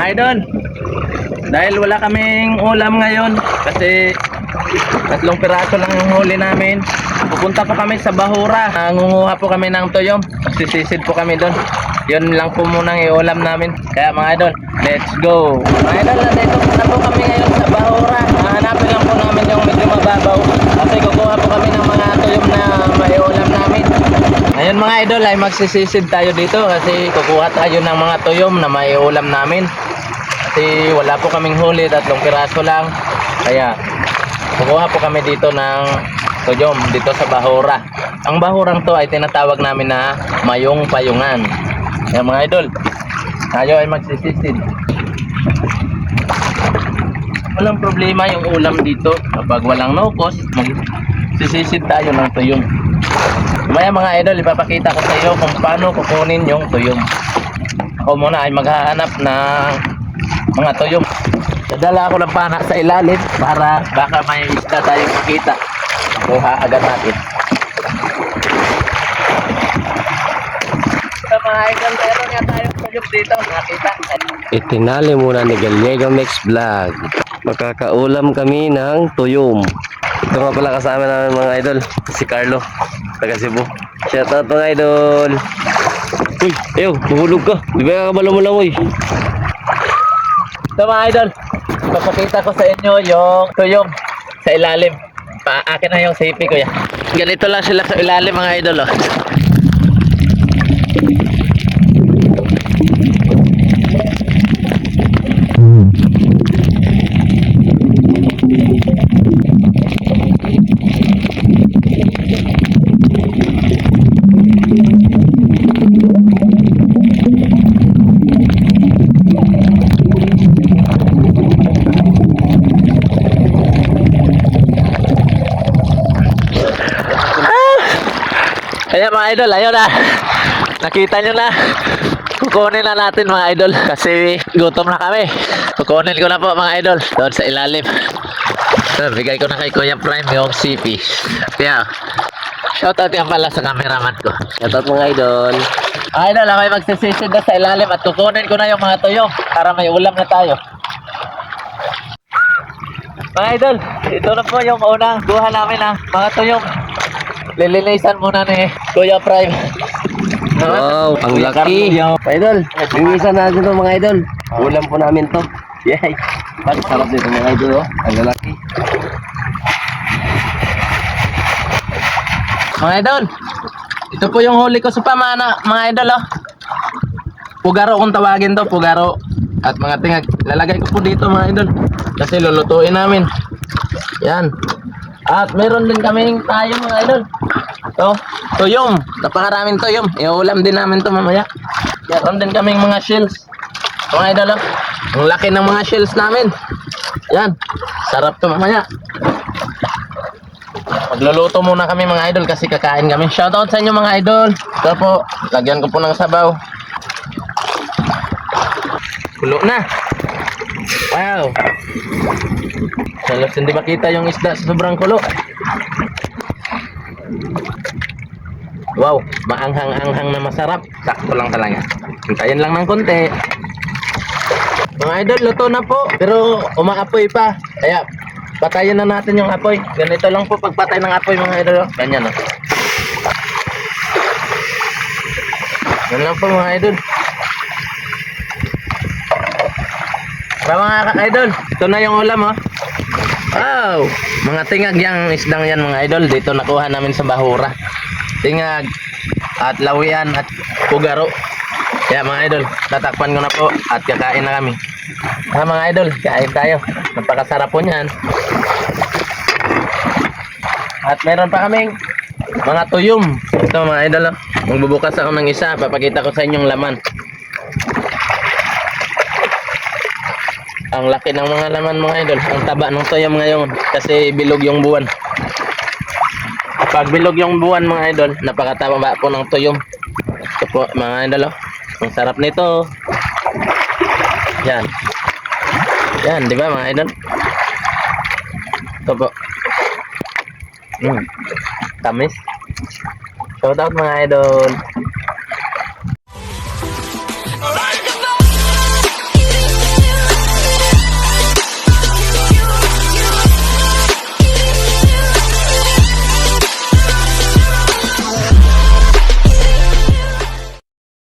idol. Dahil wala kaming ulam ngayon kasi tatlong piraso lang yung huli namin. Pupunta po kami sa Bahura. Nangunguha po kami ng tuyom. Sisisid po kami doon. Yun lang po muna ang iulam namin. Kaya mga idol, let's go. Mga idol, nandito na po kami ngayon sa Bahura. Hahanapin mga idol ay magsisisid tayo dito kasi kukuha tayo ng mga tuyom na maiulam namin. Kasi wala po kaming huli, tatlong piraso lang. Kaya kukuha po kami dito ng tuyom dito sa Bahura. Ang Bahurang to ay tinatawag namin na Mayong Payungan. Kaya mga idol, tayo ay magsisisid. Walang problema yung ulam dito. Kapag walang no cost, magsisisid tayo ng tuyom. Maya mga idol, ipapakita ko sa iyo kung paano kukunin yung tuyom. Ako muna ay maghahanap ng mga tuyom. Dadala ako ng pana sa ilalim para baka may isda tayong makita. Kuha agad natin. Sa mga idol, meron nga tayong tuyom dito. Nakita. Itinali muna ni Gallego Mix Vlog. Makakaulam kami ng tuyom. Ito nga pala kasama namin mga idol, si Carlo, taga Cebu. Shoutout mga idol. Uy, ayaw, mahulog ka. Di ba kakabalo mo lang, uy? So mga idol, papakita ko sa inyo yung tuyom sa ilalim. Pa akin na yung sipi ko yan. Ganito lang sila sa ilalim mga idol oh. Ayan mga idol, ayun na. Nakita nyo na. Kukunin na natin mga idol kasi gutom na kami. Kukunin ko na po mga idol doon sa ilalim. So, bigay ko na kay Kuya Prime yung CP. Kaya, shoutout yan pala sa cameraman ko. Shoutout mga idol. Mga idol, ako ay magsisisid na sa ilalim at kukunin ko na yung mga tuyo para may ulam na tayo. Mga idol, ito na po yung unang buha namin ha. Mga tuyong. Lilinisan muna ni Kuya Prime. Wow, ang laki. Idol, linisan natin to mga idol. Ulam po namin to. Yay! Ang sarap dito mga idol, oh. Ang lalaki. Mga idol, ito po yung huli ko sa pamana, mga idol oh. Pugaro kung tawagin to, pugaro. At mga tingag, lalagay ko po dito mga idol. Kasi lulutuin namin. Yan. At meron din kaming tayo mga idol. To, tuyom. Napakaraming tuyom. Iulam din namin to mamaya. Meron din kaming mga shells. Mga idol oh. Ang laki ng mga shells namin. Yan. Sarap to mamaya. Magluluto muna kami mga idol kasi kakain kami. Shoutout sa inyo mga idol. Ito po, lagyan ko po ng sabaw. Kulo na. Wow. Halos hindi makita yung isda sa sobrang kulo. Wow, maanghang-anghang na masarap. Sakto lang talaga. Hintayin lang ng konti. Mga idol, luto na po. Pero umaapoy pa. Kaya, patayin na natin yung apoy. Ganito lang po pagpatay ng apoy mga idol. oh. Ganyan o. Ganyan lang po mga idol. Para mga ka-idol, ito na yung ulam oh. Wow! Mga tingag yung isdang yan mga idol. Dito nakuha namin sa Bahura. Tingag at lawian at pugaro. Kaya mga idol, tatakpan ko na po at kakain na kami. Ah, mga idol, kain tayo. Napakasarap po niyan. At meron pa kaming mga tuyom. Ito mga idol, oh. magbubukas ako ng isa. Papakita ko sa inyong laman. Ang laki ng mga laman mga idol. Ang taba ng tuyom ngayon kasi bilog yung buwan. Pag bilog yung buwan mga idol, napakataba po ng tuyom. Ito po mga idol. oh. Ang sarap nito. Yan. Yan, di ba mga idol? Ito po. Mm. Tamis. Shout out mga idol.